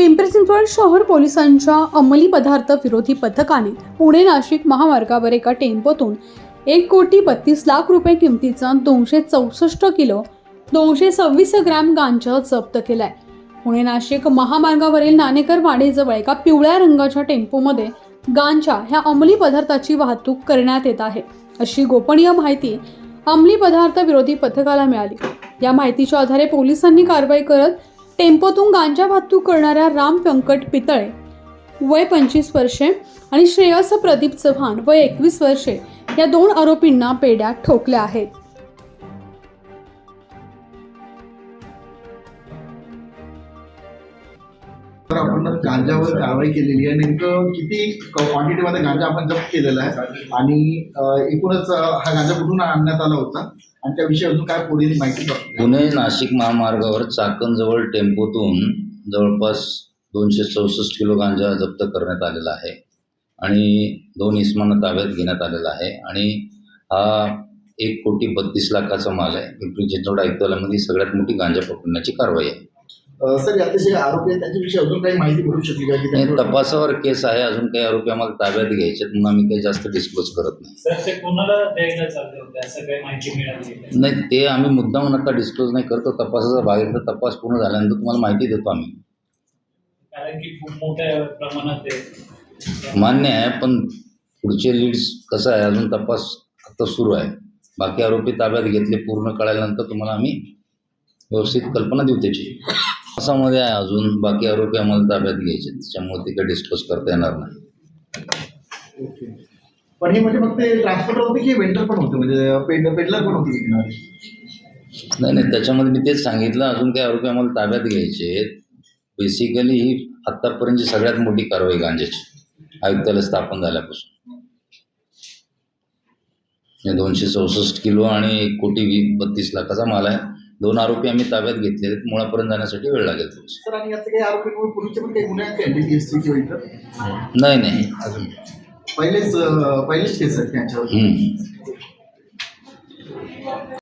पिंपरी चिंचवड शहर पोलिसांच्या अंमली पदार्थ विरोधी पथकाने पुणे नाशिक महामार्गावर एका टेम्पोतून एक कोटी बत्तीस लाख रुपये किमतीचा दोनशे चौसष्ट किलो दोनशे सव्वीस ग्रॅम गांजा जप्त केलाय. पुणे नाशिक महामार्गावरील नाणेकर वाडीजवळ एका पिवळ्या रंगाच्या टेम्पोमध्ये गांजा ह्या अंमली पदार्थाची वाहतूक करण्यात येत आहे. अशी गोपनीय माहिती अंमली पदार्थ विरोधी पथकाला मिळाली. या माहितीच्या आधारे पोलिसांनी कारवाई करत टेम्पोतून गांजा वाहतूक करणाऱ्या राम व्यंकट पितळे वय पंचवीस वर्षे आणि श्रेयस प्रदीप चव्हाण वय एकवीस वर्षे या दोन आरोपींना पेड्या ठोकल्या आहेत. तर आपण गांजावर कारवाई केलेली आहे. नेमकं किती क्वांटिटीमध्ये गांजा आपण जप्त केलेला आहे? आणि एकूणच हा गांजा कुठून आणण्यात आला होता? आणि त्याविषयी अजून काय पुढे माहिती पुणे नाशिक महामार्गावर चाकणजवळ टेम्पोतून जवळपास दोनशे चौसष्ट किलो गांजा जप्त करण्यात आलेला आहे. आणि दोन इस्मांना ताब्यात घेण्यात आलेला आहे. आणि हा एक कोटी बत्तीस लाखाचा माल आहे. पिंपरी चिंचवड आयुक्तालयामध्ये सगळ्यात मोठी गांजा पकडण्याची कारवाई आहे. सर यातले जे आरोपी आहेत. त्यांच्याविषयी अजून काही माहिती भेटू शकली का? की त्यांच्यावर- तपासावर केस आहे. अजून काही आरोपी आम्हाला ताब्यात घ्यायचे म्हणून आम्ही काही जास्त डिस्क्लोज करत नाही. सर ते कोणाला द्यायला चालले होते? असं काही माहिती मिळाली आहे का? नाही ते आम्ही मुद्दामून आता डिस्क्लोज नाही करतो. तपासाचा भाग आहे. तर तपास पूर्ण झाल्यानंतर तुम्हाला माहिती देतो आम्ही. कारण की खूप मोठ्या प्रमाणात आहे. मान्य आहे पण पुढचे लीड्स कसं आहे? अजून तपास आता सुरू आहे. बाकी आरोपी ताब्यात घेतले पूर्ण कळाल्यानंतर तुम्हाला आम्ही व्यवस्थित कल्पना देऊ त्याची. असामध्ये आहे अजून. बाकी आरोपी आम्हाला ताब्यात घ्यायचे त्याच्यामुळे ते काही डिस्क्लोज करता येणार नाही. ओके. पण हे म्हणजे फक्त ट्रान्सपोर्टर होते की वेंडर पण होते? म्हणजे पेड पेडलर पण होते विकणारे नाही नाही. त्याच्यामध्ये मी तेच सांगितलं. अजून काही आरोपी आम्हाला ताब्यात घ्यायचे बेसिकली ही आत्तापर्यंतची सगळ्यात मोठी कारवाई गांजाची. आयुक्तालय स्थापन झाल्यापासून. हे दोनशे चौसष्ट किलो आणि एक कोटी वीस बत्तीस लाखाचा माल आहे. दोन आरोपी आम्ही ताब्यात घेतले आहेत. मुळापर्यंत जाण्यासाठी वेळ लागेल थोडीशी. सर आणि याचे काही आरोपी पूर्वीचे पण काही गुन्हे आहेत का एनडीपीएससी किंवा इतर नाही नाही अजून पहिलेच पहिलेच केस आहेत त्यांच्यावर हम्म.